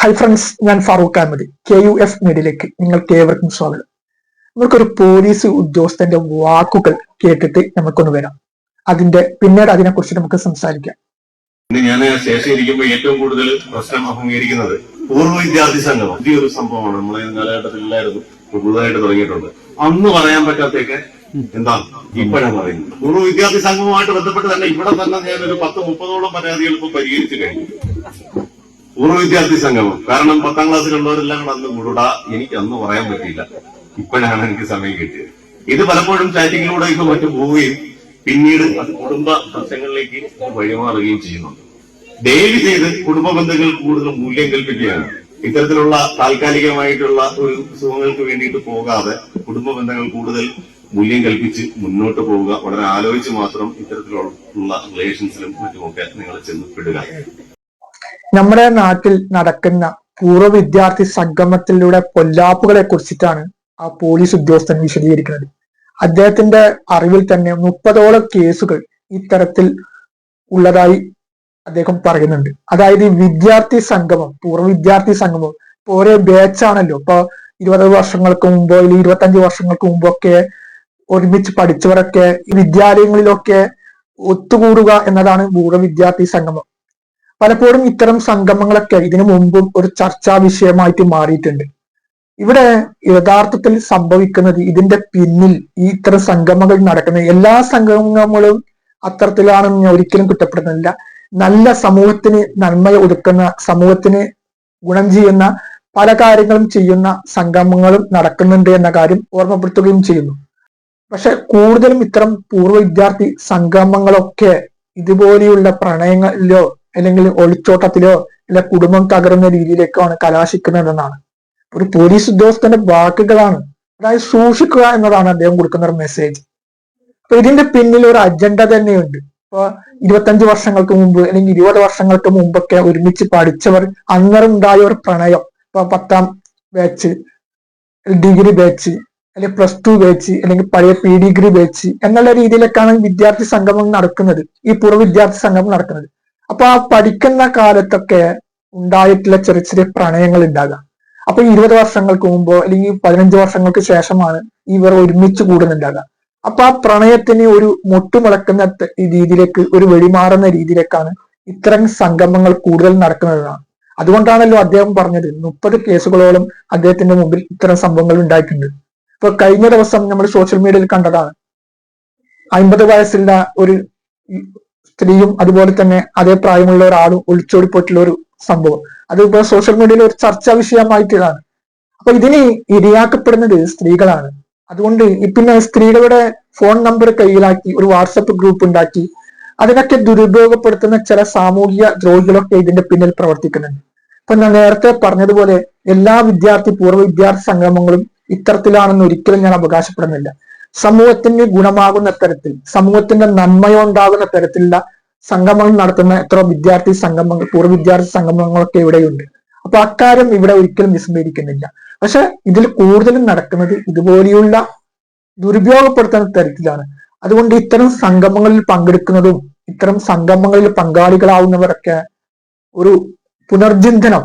High friends ഞാൻ Farooq Ahammed. K U F മീഡിയയിലേക്ക് നിങ്ങൾക്ക് ഏവർക്കും സ്വാഗതം. നമുക്കൊരു പോലീസ് ഉദ്യോഗസ്ഥന്റെ വാക്കുകൾ കേട്ടിട്ട് നമുക്കൊന്ന് വരാം. അതിന്റെ പിന്നീട് അതിനെ കുറിച്ച് നമുക്ക് സംസാരിക്കാം. ഞാൻ സ്റ്റേഷനിൽ ഇരിക്കുമ്പോൾ ഏറ്റവും കൂടുതൽ പ്രശ്നം അഭിമുഖീകരിക്കുന്നത് പൂർവ വിദ്യാർത്ഥി സംഘം. പുതിയൊരു സംഭവമാണ്. നമ്മളെ ഇപ്പൊ പുതുതായിട്ട് തുടങ്ങിയിട്ടുണ്ട്. അന്ന് പറയാൻ പറ്റാത്തൊക്കെ എന്താ? ഇപ്പോഴാണ് പറയുന്നത്. പൂർവ വിദ്യാർത്ഥി സംഘവുമായിട്ട് ബന്ധപ്പെട്ട് തന്നെ ഇവിടെ തന്നെ ഞാൻ ഒരു പത്ത് മുപ്പതോളം പരാതികൾ ഇപ്പൊ പരിഹരിച്ചു കഴിഞ്ഞു. പൂർവ വിദ്യാർത്ഥി സംഗമം. കാരണം പത്താം ക്ലാസ്സിലുള്ളവരെല്ലാം കൂടെ അന്ന് മുടുട. എനിക്ക് അന്ന് പറയാൻ പറ്റിയില്ല. ഇപ്പോഴാണ് എനിക്ക് സമയം കിട്ടിയത്. ഇത് പലപ്പോഴും ചാറ്റിങ്ങിലൂടെയൊക്കെ മറ്റു പോവുകയും പിന്നീട് അത് കുടുംബ പ്രശ്നങ്ങളിലേക്ക് വഴിമാറുകയും ചെയ്യുന്നുണ്ട്. ദയവ് ചെയ്ത് കുടുംബ ബന്ധങ്ങൾ കൂടുതൽ മൂല്യം കൽപ്പിക്കുകയാണ്. ഇത്തരത്തിലുള്ള താൽക്കാലികമായിട്ടുള്ള ഒരു സുഖങ്ങൾക്ക് വേണ്ടിയിട്ട് പോകാതെ കുടുംബ ബന്ധങ്ങൾ കൂടുതൽ മൂല്യം കൽപ്പിച്ച് മുന്നോട്ട് പോവുക. വളരെ ആലോചിച്ച് മാത്രം ഇത്തരത്തിലുള്ള റിലേഷൻസിലും മറ്റുമൊക്കെ നിങ്ങൾ ചെന്നപ്പെടുക നമ്മുടെ നാട്ടിൽ നടക്കുന്ന പൂർവ വിദ്യാർത്ഥി സംഗമത്തിലൂടെ പൊല്ലാപ്പുകളെ കുറിച്ചിട്ടാണ് ആ പോലീസ് ഉദ്യോഗസ്ഥൻ വിശദീകരിക്കുന്നത്. അദ്ദേഹത്തിന്റെ അറിവിൽ തന്നെ മുപ്പതോളം കേസുകൾ ഇത്തരത്തിൽ ഉള്ളതായി അദ്ദേഹം പറയുന്നുണ്ട്. അതായത് വിദ്യാർത്ഥി സംഗമം പൂർവ വിദ്യാർത്ഥി സംഗമം ഇപ്പൊ ഓരോ ബാച്ചാണല്ലോ ഇപ്പൊ ഇരുപത് വർഷങ്ങൾക്ക് മുമ്പോ അല്ലെങ്കിൽ ഇരുപത്തഞ്ച് വർഷങ്ങൾക്ക് മുമ്പൊക്കെ ഒരുമിച്ച് പഠിച്ചവരൊക്കെ വിദ്യാലയങ്ങളിലൊക്കെ ഒത്തുകൂടുക എന്നതാണ് പൂർവ വിദ്യാർത്ഥി സംഗമം. പലപ്പോഴും ഇത്തരം സംഗമങ്ങളൊക്കെ ഇതിനു മുമ്പും ഒരു ചർച്ചാ വിഷയമായിട്ട് മാറിയിട്ടുണ്ട്. ഇവിടെ യഥാർത്ഥത്തിൽ സംഭവിക്കുന്നത് ഇതിന്റെ പിന്നിൽ ഈ ഇത്തരം സംഗമങ്ങൾ നടക്കുന്ന എല്ലാ സംഗമങ്ങളും അത്തരത്തിലാണെന്ന് ഞാൻ ഒരിക്കലും കുറ്റപ്പെടുന്നില്ല നല്ല സമൂഹത്തിന് നന്മ ഒതുക്കുന്ന സമൂഹത്തിന് ഗുണം ചെയ്യുന്ന പല കാര്യങ്ങളും ചെയ്യുന്ന സംഗമങ്ങളും നടക്കുന്നുണ്ട് എന്ന കാര്യം ഓർമ്മപ്പെടുത്തുകയും ചെയ്യുന്നു. പക്ഷെ കൂടുതലും ഇത്തരം പൂർവ വിദ്യാർത്ഥി സംഗമങ്ങളൊക്കെ ഇതുപോലെയുള്ള പ്രണയങ്ങളിലോ അല്ലെങ്കിൽ ഒളിച്ചോട്ടത്തിലോ അല്ലെ കുടുംബം തകർന്ന രീതിയിലേക്കാണ് കലാശിക്കുന്നതെന്നാണ്. ഒരു പോലീസ് ഉദ്യോഗസ്ഥന്റെ വാക്കുകളാണ് അതായത് സൂക്ഷിക്കുക എന്നതാണ് അദ്ദേഹം കൊടുക്കുന്ന ഒരു മെസ്സേജ് അപ്പൊ ഇതിന്റെ പിന്നിൽ ഒരു അജണ്ട തന്നെയുണ്ട്. ഇപ്പൊ ഇരുപത്തഞ്ച് വർഷങ്ങൾക്ക് മുമ്പ് അല്ലെങ്കിൽ ഇരുപത് വർഷങ്ങൾക്ക് മുമ്പൊക്കെ ഒരുമിച്ച് പഠിച്ചവർ അന്നറുണ്ടായ ഒരു പ്രണയം. ഇപ്പൊ പത്താം ബാച്ച് ഡിഗ്രി ബാച്ച് അല്ലെങ്കിൽ പ്ലസ് ടു ബാച്ച് അല്ലെങ്കിൽ പഴയ പി ഡിഗ്രി ബാച്ച് എന്നുള്ള രീതിയിലൊക്കെയാണ് വിദ്യാർത്ഥി സംഗമം നടക്കുന്നത്. ഈ പൂർവ വിദ്യാർത്ഥി സംഗമം നടക്കുന്നത്. അപ്പൊ ആ പഠിക്കുന്ന കാലത്തൊക്കെ ഉണ്ടായിട്ടുള്ള ചെറിയ ചെറിയ പ്രണയങ്ങൾ ഉണ്ടാകാം. അപ്പൊ ഇരുപത് വർഷങ്ങൾക്ക് മുമ്പോ അല്ലെങ്കിൽ പതിനഞ്ച് വർഷങ്ങൾക്ക് ശേഷമാണ് ഇവർ ഒരുമിച്ച് കൂടുന്നുണ്ടാകുക അപ്പൊ ആ പ്രണയത്തിന് ഒരു മുട്ടുമുളക്കുന്ന രീതിയിലേക്ക് ഒരു വെടിമാറുന്ന രീതിയിലേക്കാണ് ഇത്തരം സംഗമങ്ങൾ കൂടുതൽ നടക്കുന്നതാണ്. അതുകൊണ്ടാണല്ലോ അദ്ദേഹം പറഞ്ഞത് മുപ്പത് കേസുകളോളം അദ്ദേഹത്തിന്റെ മുമ്പിൽ ഇത്തരം സംഭവങ്ങൾ ഉണ്ടായിട്ടുണ്ട്. ഇപ്പൊ കഴിഞ്ഞ ദിവസം നമ്മൾ സോഷ്യൽ മീഡിയയിൽ കണ്ടതാണ്. അമ്പത് വയസ്സുള്ള ഒരു സ്ത്രീയും അതുപോലെ തന്നെ അതേ പ്രായമുള്ള ഒരാളും ഒളിച്ചോടിപ്പോയിട്ടുള്ള ഒരു സംഭവം. അത് ഇപ്പൊ സോഷ്യൽ മീഡിയയിൽ ഒരു ചർച്ചാ വിഷയമായിട്ടാണ്. അപ്പൊ ഇതിന് ഇരയാക്കപ്പെടുന്നത് സ്ത്രീകളാണ്. അതുകൊണ്ട് പിന്നെ സ്ത്രീകളുടെ ഫോൺ നമ്പർ കയ്യിലാക്കി ഒരു വാട്സപ്പ് ഗ്രൂപ്പ് ഉണ്ടാക്കി അതിനൊക്കെ ദുരുപയോഗപ്പെടുത്തുന്ന ചില സാമൂഹിക ദ്രോഹികളൊക്കെ ഇതിന്റെ പിന്നിൽ പ്രവർത്തിക്കുന്നുണ്ട്. ഇപ്പൊ ഞാൻ നേരത്തെ പറഞ്ഞതുപോലെ എല്ലാ വിദ്യാർത്ഥി പൂർവ വിദ്യാർത്ഥി സംഗമങ്ങളും ഇത്തരത്തിലാണെന്ന് ഒരിക്കലും ഞാൻ അവകാശപ്പെടുന്നില്ല. സമൂഹത്തിന് ഗുണമാകുന്ന തരത്തിൽ സമൂഹത്തിന്റെ നന്മയുണ്ടാകുന്ന തരത്തിലുള്ള സംഗമങ്ങൾ നടത്തുന്ന എത്ര വിദ്യാർത്ഥി സംഗമങ്ങൾ പൂർവ വിദ്യാർത്ഥി സംഗമങ്ങളൊക്കെ ഇവിടെയുണ്ട്. അപ്പൊ അക്കാര്യം ഇവിടെ ഒരിക്കലും വിസ്മരിക്കുന്നില്ല. പക്ഷെ ഇതിൽ കൂടുതലും നടക്കുന്നത് ഇതുപോലെയുള്ള ദുരുപയോഗപ്പെടുത്തുന്ന തരത്തിലാണ്. അതുകൊണ്ട് ഇത്തരം സംഗമങ്ങളിൽ പങ്കെടുക്കുന്നതും ഇത്തരം സംഗമങ്ങളിൽ പങ്കാളികളാവുന്നവരൊക്കെ ഒരു പുനർചിന്തനം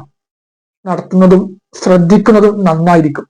നടത്തുന്നതും ശ്രദ്ധിക്കുന്നതും നന്നായിരിക്കും.